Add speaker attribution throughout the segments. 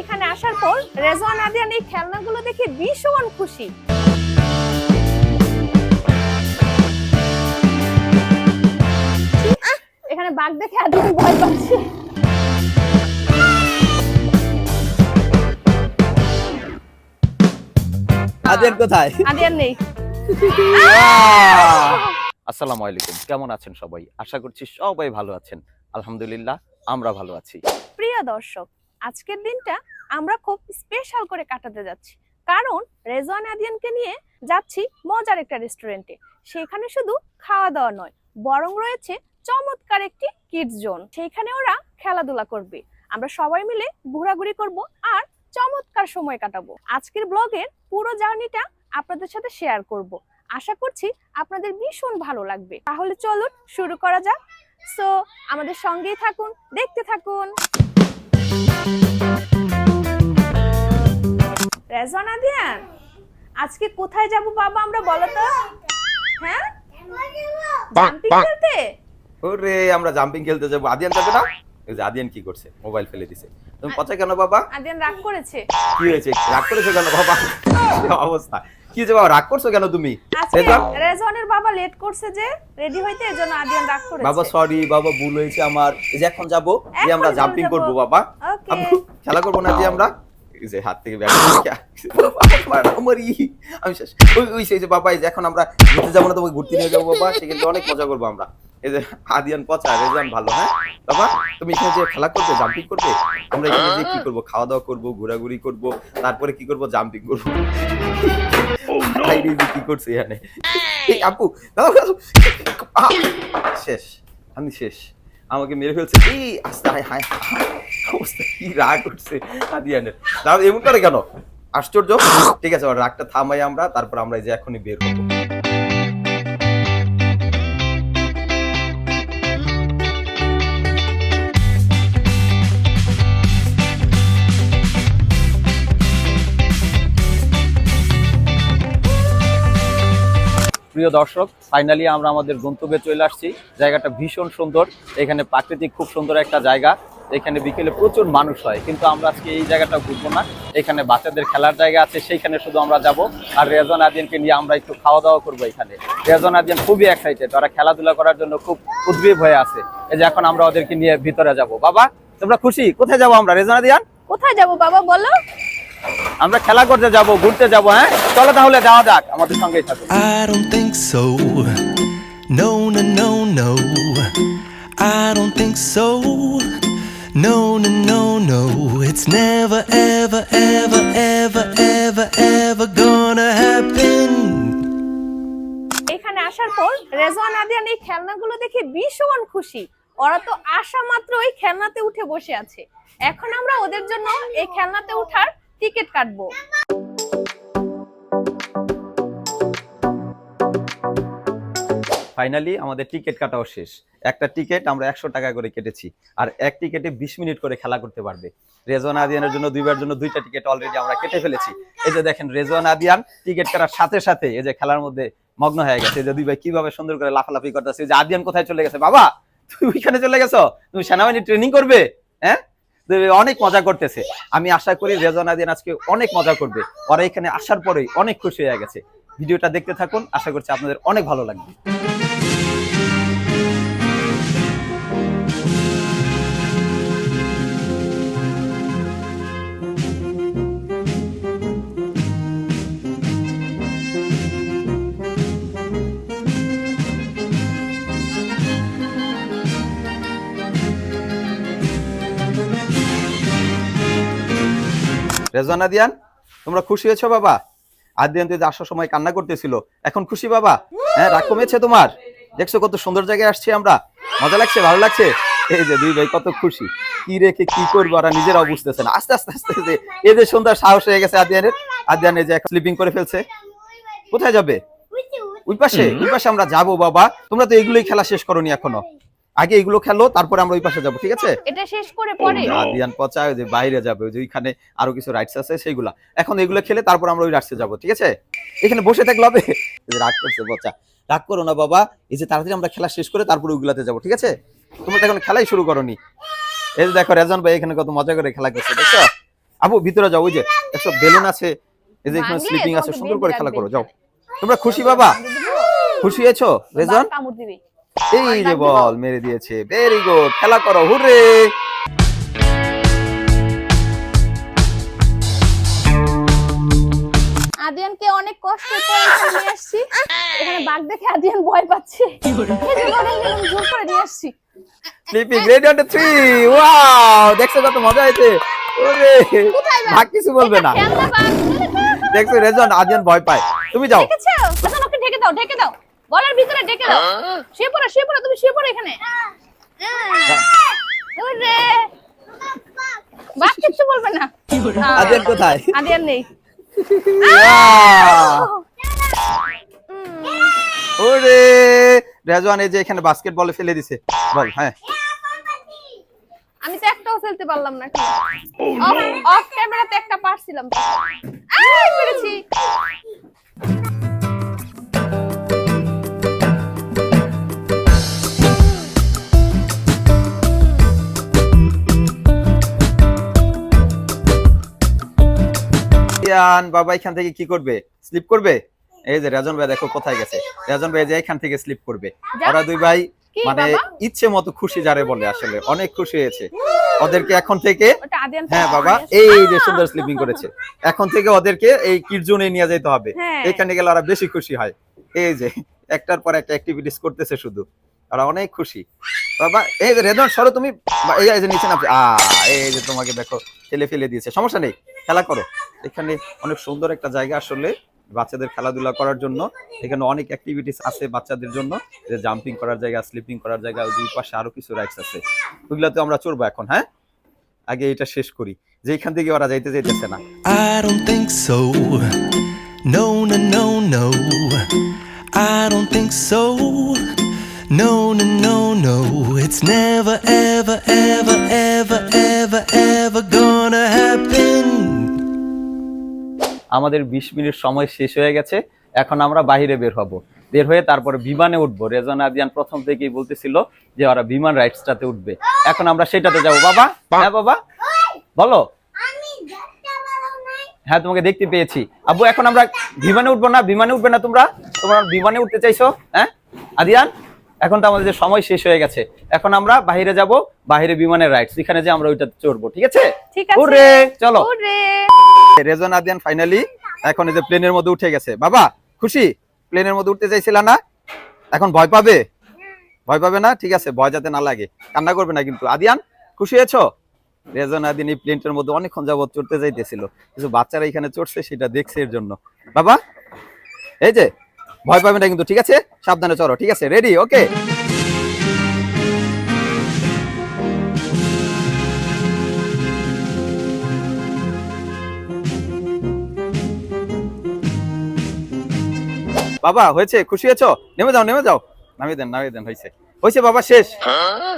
Speaker 1: এখানে আসার পর রেজওয়ান আদিয়ান এই খেলনাগুলো দেখে ভীষণ খুশি। এখানে বাঘ দেখে আদিয়ান ভয় পাচ্ছে।
Speaker 2: আদিয়ান কোথায়?
Speaker 1: আদিয়ান নেই।
Speaker 2: আসসালামু আলাইকুম কেমন আছেন সবাই? আশা করছি সবাই ভালো আছেন। আলহামদুলিল্লাহ আমরা ভালো আছি।
Speaker 1: প্রিয় দর্শক আজকের দিনটা আমরা খুব স্পেশাল করে কাটাতে যাচ্ছি। কারণ রেজওয়ান আদিয়ানকে নিয়ে যাচ্ছি মজার একটা রেস্টুরেন্টে সেখানে শুধু খাওয়া দাওয়া নয়, বরং রয়েছে চমৎকার একটি কিডস জোন সেখানে ওরা খেলাধুলা করবে। আমরা সবাই মিলে ঘোরাঘুরি করব আর চমৎকার সময় কাটাবো। আজকের ব্লগের পুরো জার্নিটা আপনাদের সাথে শেয়ার করব। আশা করছি আপনাদের ভীষণ ভালো লাগবে। তাহলে চলুন শুরু করা যাক। সো আমাদের সঙ্গেই থাকুন, দেখতে থাকুন। রেজওয়ানা দিয়ান আজকে কোথায় যাব বাবা আমরা বলো তো? হ্যাঁ? জাম্পিং খেলতে?
Speaker 2: ওরে আমরা জাম্পিং খেলতে যাব। আদিয়ান যাবে না? এই যে আদিয়ান কি করছে? মোবাইল ফেলে দিছে। তুমি পচা কেন বাবা?
Speaker 1: আদিয়ান রাগ করেছে।
Speaker 2: কি হয়েছে? রাগ করেছ কেন বাবা? অবস্থা? কি যে বাবা রাগ করছ কেন তুমি?
Speaker 1: রেজওয়ানের বাবা লেট করছে যে রেডি হইতে এজন্য আদিয়ান রাগ করেছে।
Speaker 2: বাবা সরি বাবা ভুল হয়েছে আমার। এই যে এখন যাব যে আমরা জাম্পিং করব বাবা।
Speaker 1: ওকে
Speaker 2: খেলা করব না যে আমরা? এই যে হাত থেকে ব্যাগ আমি শেষ। ওই ওই সেই যে বাবা এই যে এখন আমরা ঘুরতে যাব না তোমাকে ঘুরতে নিয়ে যাব বাবা। সেখানে অনেক মজা করব আমরা। এই যে আদিয়ান পচা রেজান ভালো হ্যাঁ? বাবা তুমি এখানে যে খেলা করবে জাম্পিং করবে আমরা এখানে যে কি করব খাওয়া দাওয়া করব ঘোরাঘুরি করব তারপরে কি করব জাম্পিং করব। যে কি করছে এখানে? এই আপু শেষ আমি শেষ। আমাকে মেরে ফেলছে। এই আস্তে হায় হায় হায়। অবস্থা কি রাগ উঠছে আদিয়ানের দাও এমন করে কেন? আশ্চর্য। ঠিক আছে রাগটা থামাই আমরা তারপর আমরা এই যে এখনই বের করব প্রিয় দর্শক ফাইনালি আমরা আমাদের গন্তব্যে চলে আসছি। জায়গাটা ভীষণ সুন্দর। এখানে প্রাকৃতিক খুব সুন্দর একটা জায়গা। এখানে বিকেলে প্রচুর মানুষ হয়, কিন্তু আমরা আজকে এই জায়গাটা ঘুরবো না। এখানে বাচ্চাদের খেলার জায়গা আছে, সেইখানে শুধু আমরা যাব। আর রেজন আদিয়ানকে নিয়ে আমরা একটু খাওয়া দাওয়া করব এখানে। রেজন আদিয়ান খুবই এক্সাইটেড ওরা খেলাধুলা করার জন্য খুব উদ্গ্রীব হয়ে আছে। এই যে এখন আমরা ওদেরকে নিয়ে ভিতরে যাব। বাবা, তোমরা খুশি? কোথায় যাব আমরা? রেজন আদিয়ান?
Speaker 1: কোথায় যাব বাবা, বলো।
Speaker 2: আমরা খেলা করতে যাব ঘুরতে যাব হ্যাঁ চলো তাহলে যাওয়া যাক আমাদের
Speaker 3: I don't think so. No, no, no, no. I don't think so. No, no, no, no. It's never, ever, ever, ever, ever, ever gonna happen.
Speaker 1: এখানে আসার পর রেজওয়ান আদিয়ান এই খেলনাগুলো দেখে ভীষণ খুশি ওরা তো আসা মাত্র ওই খেলনাতে উঠে বসে আছে এখন আমরা ওদের জন্য এই খেলনাতে উঠার টিকিট কাটবো।
Speaker 2: ফাইনালি আমাদের টিকিট কাটাও শেষ। একটা টিকিট আমরা একশো টাকা করে কেটেছি। আর এক টিকিটে বিশ মিনিট করে খেলা করতে পারবে। রেজওয়ান আদিয়ানের জন্য দুইবার জন্য দুইটা টিকিট অলরেডি আমরা কেটে ফেলেছি। এই যে দেখেন, রেজওয়ান আদিয়ান টিকিট কাটার সাথে সাথে এই যে খেলার মধ্যে মগ্ন হয়ে গেছে। যে দুই ভাই কীভাবে সুন্দর করে লাফালাফি করতেছে। যে আদিয়ান কোথায় চলে গেছে? বাবা তুমি ওইখানে চলে গেছো? তুমি সেনাবাহিনী ট্রেনিং করবে? হ্যাঁ? অনেক মজা করতেছে। আমি আশা করি রেজনা দিন আজকে অনেক মজা করবে। ওরা এখানে আসার পরেই অনেক খুশি হয়ে গেছে। ভিডিওটা দেখতে থাকুন, আশা করছি আপনাদের অনেক ভালো লাগবে। রেজন আদিয়ান তোমরা খুশি হয়েছো বাবা? আদিয়ান তুই আসার সময় কান্না করতেছিল। এখন খুশি বাবা? হ্যাঁ রাগ কমেছে তোমার? দেখছ কত সুন্দর জায়গায় আসছি আমরা? মজা লাগছে? ভালো লাগছে? এই যে দুই ভাই কত খুশি। কি রেখে কি করব ওরা নিজেরাও বুঝতেছে না। আস্তে আস্তে আস্তে আস্তে। এই যে সুন্দর সাহস হয়ে গেছে আদিয়ানের। আদিয়ান এই যে স্লিপিং করে ফেলছে। কোথায় যাবে? ওই পাশে ওই পাশে আমরা যাব বাবা। তোমরা তো এগুলোই খেলা শেষ করনি এখনও। আগে এগুলো খেলো তারপরে আমরা ওই পাশে যাব ঠিক আছে?
Speaker 1: এটা শেষ করে পরে।
Speaker 2: আদিয়ান পচা ওই যে বাইরে যাবে ওই যে ওইখানে আরও কিছু রাইটস আছে সেইগুলা। এখন এগুলো খেলে তারপর আমরা ওই রাইটসে যাব ঠিক আছে? এখানে বসে থাকলে হবে। রাগ করছে পচা। রাগ করো না বাবা এই যে তাড়াতাড়ি আমরা খেলা শেষ করে তারপর ওইগুলাতে যাব ঠিক আছে? তোমরা তো এখন খেলাই শুরু করনি। এই যে দেখো রেজন ভাই এখানে কত মজা করে খেলা করছে দেখছ? আবু ভিতরে যাও ওই যে একশো বেলুন আছে এই যে এখানে স্লিপিং আছে সুন্দর করে খেলা করো যাও। তোমরা খুশি বাবা? খুশি হয়েছো রেজন?
Speaker 1: কামড় দিবে।
Speaker 2: এই যে বল মেরে দিয়েছে। ভেরি গুড খেলা করো হুররে!
Speaker 1: আদিয়ানকে অনেক কষ্ট করে নিয়ে আসছি। এখানে বাঘ দেখে আদিয়ান ভয় পাচ্ছে। জোর করে নিয়ে আসছি।
Speaker 2: Sleeping ready on three wow দেখছ কত মজা হয়েছে? ওরে ভাগ কিছু বলবে না। দেখছ রেজন আদিয়ান ভয় পায়। তুমি যাও।
Speaker 1: দেখেছ? এখন ওকে ঢেকে দাও ঢেকে দাও। বলার ভিতরে ঢেকে দাও। শুয়ে পড়ো শুয়ে পড়ো তুমি শুয়ে পড়ো এখানে। ওরে। বাঘ কিচ্ছু বলবে না।
Speaker 2: আদিয়ান কোথায়?
Speaker 1: আদিয়ান নেই।
Speaker 2: ওরে। রেজওয়ান এই যে এখানে বাস্কেটবলে ফেলে দিছে। বল হ্যাঁ।
Speaker 1: আমি তো একটাও ফেলতে পারলাম না অফ ক্যামেরাতে একটা পারছিলাম। আই পেরেছি
Speaker 2: ইয়ান বাবা এখান থেকে কি করবে? স্লিপ করবে? এই যে রেজন ভাই দেখো কোথায় গেছে। রেজন ভাই যে এখান থেকে স্লিপ করবে। ওরা দুই ভাই মানে ইচ্ছে মতো খুশি যারে বলে আসলে। অনেক খুশি হয়েছে। ওদেরকে এখন থেকে হ্যাঁ বাবা এই যে সুন্দর স্লিপিং করেছে। এখন থেকে ওদেরকে এই কিডজোনে নিয়ে যেতে হবে।
Speaker 1: হ্যাঁ।
Speaker 2: এখানে গেলে ওরা বেশি খুশি হয়। এই যে একটার পর একটা অ্যাক্টিভিটিস করতেছে শুধু। ওরা অনেক খুশি। বাবা এই রেদন সরো তুমি। এই যে নিচে নামছে। আ এই যে তোমাকে দেখো ফেলে ফেলে দিয়েছে। সমস্যা নেই খেলা করো। এখানে অনেক সুন্দর একটা জায়গা আসলে বাচ্চাদের খেলাধুলা করার জন্য। এখানে অনেক অ্যাক্টিভিটিস আছে বাচ্চাদের জন্য। যে জাম্পিং করার জায়গা স্লিপিং করার জায়গা দুই পাশে আরও কিছু রাইডস আছে। ওইগুলাতে আমরা চড়বো এখন হ্যাঁ? আগে এটা শেষ করি। যে এখান থেকে ওরা যাইতে যাইতেছে না।
Speaker 3: I don't think so. No, no, no, no. I don't think so. No, no, no, no. It's never, ever, ever, ever, ever, ever gonna happen.
Speaker 2: আমাদের বিশ মিনিট সময় শেষ হয়ে গেছে এখন আমরা বাইরে বের হব। বের হয়ে তারপরে বিমানে উঠবো। রেজন আদিয়ান প্রথম থেকেই বলতেছিল যে ওরা বিমান রাইডসটাতে উঠবে। এখন আমরা সেটাতে যাব। বাবা হ্যাঁ বাবা? বলো। হ্যাঁ তোমাকে দেখতে পেয়েছি। আব্বু এখন আমরা বিমানে উঠবো না? বিমানে উঠবে না তোমরা? তোমরা বিমানে উঠতে চাইছো? হ্যাঁ? আদিয়ান? এখন তো আমাদের সময় শেষ হয়ে গেছে। এখন আমরা বাইরে যাব বাইরে বিমানের রাইডস যেখানে যে আমরা ওইটাতে চড়বো ঠিক আছে? ওরে চলো। রেজন আদিয়ান ফাইনালি এখন এই যে প্লেনের মধ্যে উঠে গেছে। বাবা খুশি? প্লেনের মধ্যে উঠতে চাইছিল না? এখন ভয় পাবে? ভয় পাবে না? ঠিক আছে ভয় যাতে না লাগে। কান্না করবে না কিন্তু। আদিয়ান খুশি হয়েছো? রেজন আদিন এই প্লেনটার মধ্যে অনেকক্ষণ যাবত চড়তে যাইতেছিল কিছু বাচ্চারা এখানে চড়ছে সেটা দেখছে এর জন্য। বাবা এই যে ভয় পাবে না কিন্তু ঠিক আছে? সাবধানে চলো ঠিক আছে? রেডি ওকে বাবা হয়েছে? খুশি হয়েছো? নেমে যাও নেমে যাও। নামিয়ে দেন নামিয়ে দেন হয়েছে। হয়েছে বাবা শেষ।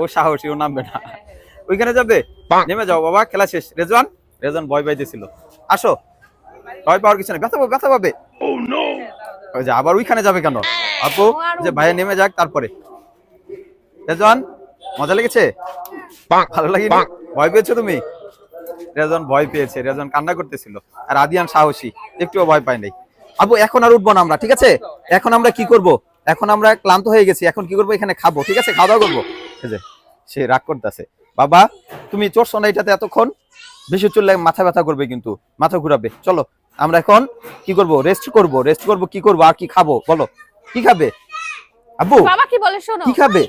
Speaker 2: ও সাহসী ও নামবে না। ওইখানে যাবে? নেমে যাও বাবা খেলা শেষ। রেজওয়ান? রেজওয়ান ভয় পাইতেছিল। আসো। ভয় পাওয়ার কিছু নেই। ব্যথা পাবে ব্যথা পাবে। ওই যে আবার ওইখানে যাবে কেন? আপু যে ভাইয়া নেমে যাক তারপরে। রেজওয়ান মজা লেগেছে? ভালো লাগেনি? ভয় পেয়েছ তুমি? রেজন ভয় পেয়েছে রেজন কান্না করতেছিল। আর আদিয়ান সাহসী একটুও ভয় পায় নাই। আবু এখন আর উঠবো না আমরা ঠিক আছে? এখন আমরা কি করব? এখন আমরা ক্লান্ত হয়ে গেছি এখন কি করব? এখানে খাব ঠিক আছে? খাওয়া দাওয়া করব। এই যে, সে রাগ করতেছে। বাবা তুমি চড়ছো না এটাতে এতক্ষণ? বেশি চললে মাথা ব্যথা করবে কিন্তু মাথা ঘুরাবে। চলো আমরা এখন কি করব? রেস্ট করব। রেস্ট করব কি করব? আর কি খাব? বলো। কি খাবে? আব্বু
Speaker 1: বাবা কি বলে শোনো?
Speaker 2: কি খাবে?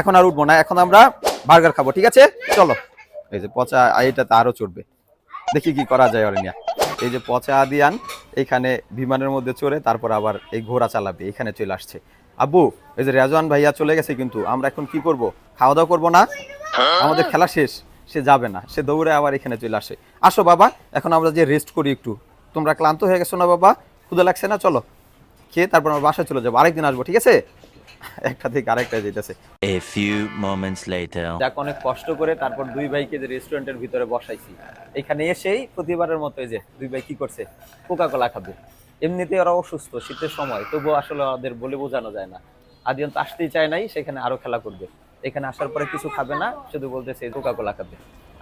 Speaker 2: এখন আর উঠবো না। এখন আমরা বার্গার খাব ঠিক আছে? চলো। এই যে পচা এইটাতে আরও চড়বে। দেখি কি করা যায় ওর নিয়ে এই যে পচা আদিয়ান এখানে বিমানের মধ্যে চড়ে তারপর আবার এই ঘোড়া চালাবে এখানে চলে আসছে। আব্বু এই যে রেজওয়ান ভাইয়া চলে গেছে কিন্তু আমরা এখন কি করব? খাওয়া দাওয়া করব না? আমাদের খেলা শেষ। সে যাবে না সে দৌড়ে আবার এখানে চলে আসে। আসো বাবা এখন আমরা যে রেস্ট করি একটু। তোমরা ক্লান্ত হয়ে গেছো না বাবা? ক্ষুদা লাগছে না? চলো। খেয়ে তারপর আমরা বাসায় চলে যাব। আরেকদিন আসব ঠিক আছে? একটা থেকে আরেকটা যেতেছে।
Speaker 4: A few moments later.
Speaker 2: যাক অনেক কষ্ট করে তারপর দুই ভাইকে যে রেস্টুরেন্টের ভিতরে বসাইছি। এখানে এসেই প্রতিবারের মতো এই যে দুই ভাই কি করছে? কোকা কোলা খাবে। এমনিতে ওরা অসুস্থ শীতের সময়। তবুও আসলে ওদের বলে বোঝানো যায় না। আদিয়ন তো আসতেই চায় নাই সেখানে আরও খেলা করবে। এখানে আসার পরে কিছু খাবে না শুধু বলতেছে কোকা কোলা খাবে।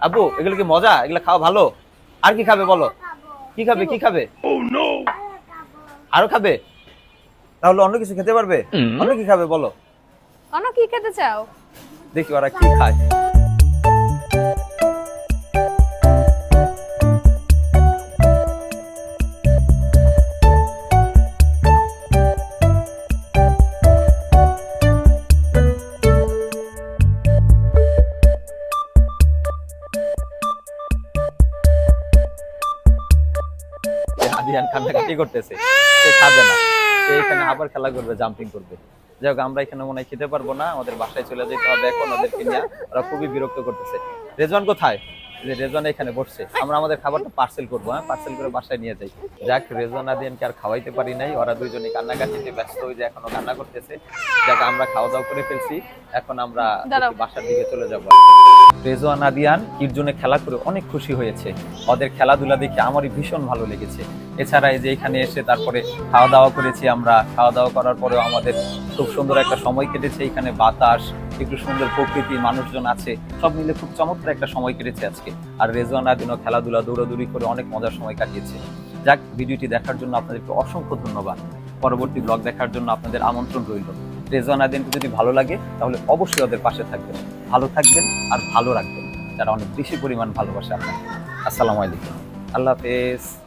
Speaker 2: আবু এগুলো কি মজা? এগুলো খাওয়া ভালো? আর কি খাবে বলো? কি খাবে কি খাবে? আরও খাবে? তাহলে অন্য কিছু খেতে পারবে? অন্য কি খাবে বলো?
Speaker 1: অন্য কি খেতে চাও?
Speaker 2: দেখি ওরা কি খায়। যে আদিয়ান কান্নাকাটি করতেছে? সে খাবে না। সে এখানে আবার খেলা করবে জাম্পিং করবে। যাই হোক আমরা এখানে মনে হয় খেতে পারব না। আমাদের বাসায় চলে যেতে হবে এখন ওদেরকে নিয়ে। ওরা খুবই বিরক্ত করতেছে। রেজওয়ান কোথায়? যে রেজওয়ান এখানে বসছে। আমরা আমাদের খাবারটা পার্সেল করব হ্যাঁ? পার্সেল করে বাসায় নিয়ে যাই। যাক রেজওয়ান আদিয়ানকে আর খাওয়াইতে পারি নাই। ওরা দুইজনে কান্নাকাটিতে ব্যস্ত হয়ে যে এখনও কান্না করতেছে। যাক আমরা খাওয়া দাওয়া করে ফেলছি। এখন আমরা বাসার দিকে চলে যাব। রেজওয়ান আদিয়ান কিরজনে খেলা করে অনেক খুশি হয়েছে। ওদের খেলাধুলা দেখে আমারই ভীষণ ভালো লেগেছে। এছাড়া এই যে এখানে এসে তারপরে খাওয়া দাওয়া করেছি আমরা। খাওয়া দাওয়া করার পরেও আমাদের খুব সুন্দর একটা সময় কেটেছে এখানে। বাতাস, একটু সুন্দর প্রকৃতি, মানুষজন আছে, সব মিলে খুব চমৎকার একটা সময় কেটেছে আজকে। আর রেজওয়ান আদিনও খেলাধুলা, দৌড়াদৌড়ি করে অনেক মজার সময় কাটিয়েছে। যাক, ভিডিওটি দেখার জন্য আপনাদেরকে অসংখ্য ধন্যবাদ। পরবর্তী ব্লগ দেখার জন্য আপনাদের আমন্ত্রণ রইল। রেজওয়ান আদিনকে যদি ভালো লাগে, তাহলে অবশ্যই ওদের পাশে থাকবেন। ভালো থাকবেন আর ভালো রাখবেন। যারা অনেক বেশি পরিমাণ ভালোবাসে আপনাকে। আসসালামু আলাইকুম। আল্লাহ হাফেজ।